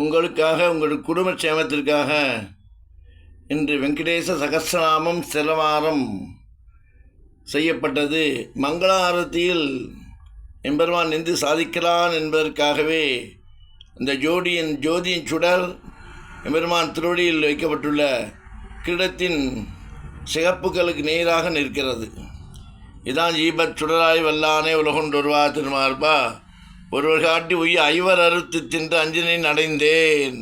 உங்களுக்காக உங்கள் குடும்ப சேமத்திற்காக இன்று வெங்கடேச சகசிரநாமம் சிலவாரம் செய்யப்பட்டது. மங்கள ஆரத்தியில் எம்பெருமான் நின்று சாதிக்கிறான் என்பதற்காகவே இந்த ஜோடியின் ஜோதியின் சுடர் எம்பெருமான் திருவடியில் வைக்கப்பட்டுள்ள கிரீடத்தின் சிகப்புகளுக்கு நேராக நிற்கிறது. இதான் ஜீபத் சுடராய் வல்லானே உலகொண்டொருவா திருமார்பா. ஒருவர் காட்டி உய்ய ஐவர் அறுத்து தின்று அஞ்சனின் அடைந்தேன்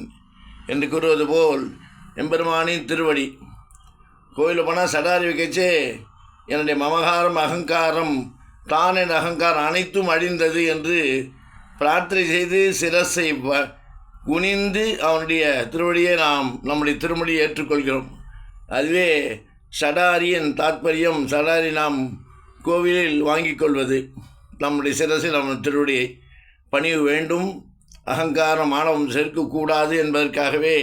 என்று கூறுவது போல் எம்பெருமானின் திருவடி. கோயிலில் போனால் சடாரி வைக்கச்சே என்னுடைய மமகாரம் அகங்காரம் தான் என் அகங்காரம் அனைத்தும் அழிந்தது என்று பிரார்த்தனை செய்து சிரசை குனிந்து அவனுடைய திருவடியை நாம் நம்முடைய திருமொழியை ஏற்றுக்கொள்கிறோம். அதுவே சடாரியின் தாற்பயம் சடாரி நாம் கோவிலில் வாங்கிக் கொள்வது. நம்முடைய சிரசில் அவன் திருவடியை. பணிவு வேண்டும் அகங்காரம் ஆணவம் சேர்க்கக்கூடாது என்பதற்காகவே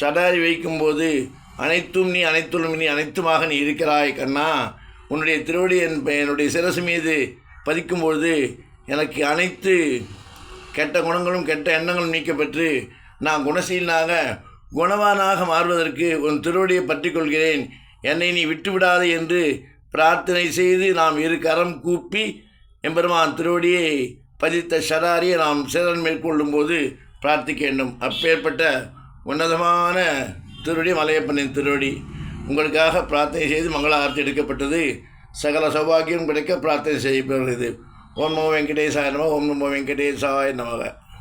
சடாரி வைக்கும்போது அனைத்தும் நீ அனைத்தும் நீ அனைத்துமாக நீ இருக்கிறாய் கண்ணா. உன்னுடைய திருவடி என் என்னுடைய சிரசு மீது பதிக்கும்பொழுது எனக்கு அனைத்து கெட்ட குணங்களும் கெட்ட எண்ணங்களும் நீக்கப்பெற்று நான் குணசீலனாக குணவானாக மாறுவதற்கு உன் திருவடியை பற்றி கொள்கிறேன் என்னை நீ விட்டுவிடாது என்று பிரார்த்தனை செய்து நாம் இரு கரம் கூப்பி எம்பெருமான் திருவடியை பதித்த ஷராரியை நாம் சிறன் மேற்கொள்ளும்போது பிரார்த்திக்க வேண்டும் அப்பேற்பட்ட உன்னதமான திருவடி மலையப்பனின் திருவடி. உங்களுக்காக பிரார்த்தனை செய்து மங்கள ஆர்த்தி எடுக்கப்பட்டது. சகல சௌபாகியம் கிடைக்க பிரார்த்தனை செய்யப்படுகிறது. ஓம் நமோ வெங்கடேசாய நம ஓம் நமோ வெங்கடேசாய நமக.